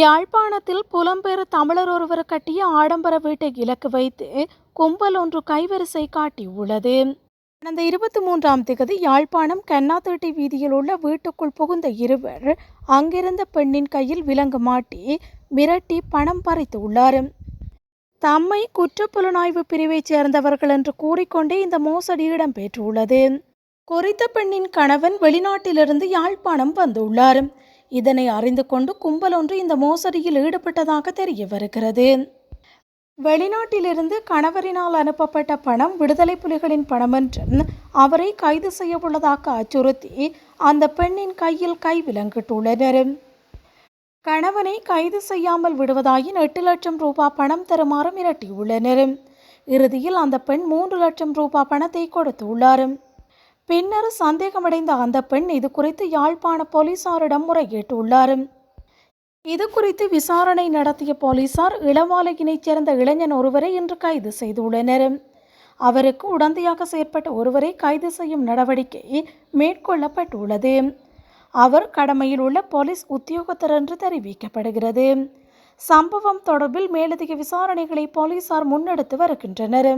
யாழ்ப்பாணத்தில் புலம்பெயர் தமிழர் ஒருவர் கட்டிய ஆடம்பர வீட்டை இலக்கு வைத்து கும்பல் ஒன்று கைவரிசை காட்டியுள்ளது கடந்த இருபத்தி மூன்றாம் திகதி யாழ்ப்பாணம் கண்ணாத்தேட்டை வீதியில் உள்ள வீட்டுக்குள் புகுந்த இருவர் அங்கிருந்த பெண்ணின் கையில் விலங்கு மாட்டி மிரட்டி பணம் பறித்துள்ளார் தம்மை குற்றப்புலனாய்வு பிரிவைச் சேர்ந்தவர்கள் என்று கூறிக்கொண்டே இந்த மோசடி இடம்பெற்றுள்ளது. குறித்த பெண்ணின் கணவன் வெளிநாட்டிலிருந்து யாழ்ப்பாணம் வந்துள்ளார். இதனை அறிந்து கொண்டு கும்பல் ஒன்று இந்த மோசடியில் ஈடுபட்டதாக தெரிய வருகிறது. வெளிநாட்டிலிருந்து கணவரினால் அனுப்பப்பட்ட பணம் விடுதலை புலிகளின் பணம் என்றும் அவரை கைது செய்ய உள்ளதாக அச்சுறுத்தி அந்த பெண்ணின் கையில் கைவிலங்கிட்டுள்ளனர் கணவனை கைது செய்யாமல் விடுவதாயின் எட்டு லட்சம் ரூபாய் பணம் தருமாறு மிரட்டியுள்ளனர். இறுதியில் அந்த பெண் மூன்று லட்சம் ரூபாய் பணத்தை கொடுத்துள்ளார் பின்னர் சந்தேகமடைந்த அந்த பெண் இது குறித்து யாழ்ப்பாண போலீசாரிடம் முறையிட்டுள்ளார் இது குறித்து விசாரணை நடத்திய போலீசார் இளவாலையினைச் சேர்ந்த இளைஞன் ஒருவரை இன்று கைது செய்துள்ளனர். அவருக்கு உடந்தையாக செயற்பட்ட ஒருவரை கைது செய்யும் நடவடிக்கை மேற்கொள்ளப்பட்டுள்ளது. அவர் கடமையில் உள்ள போலீஸ் உத்தியோகத்தர் என்று தெரிவிக்கப்படுகிறது. சம்பவம் தொடர்பில் மேலதிக விசாரணைகளை போலீசார் முன்னெடுத்து வருகின்றனர்.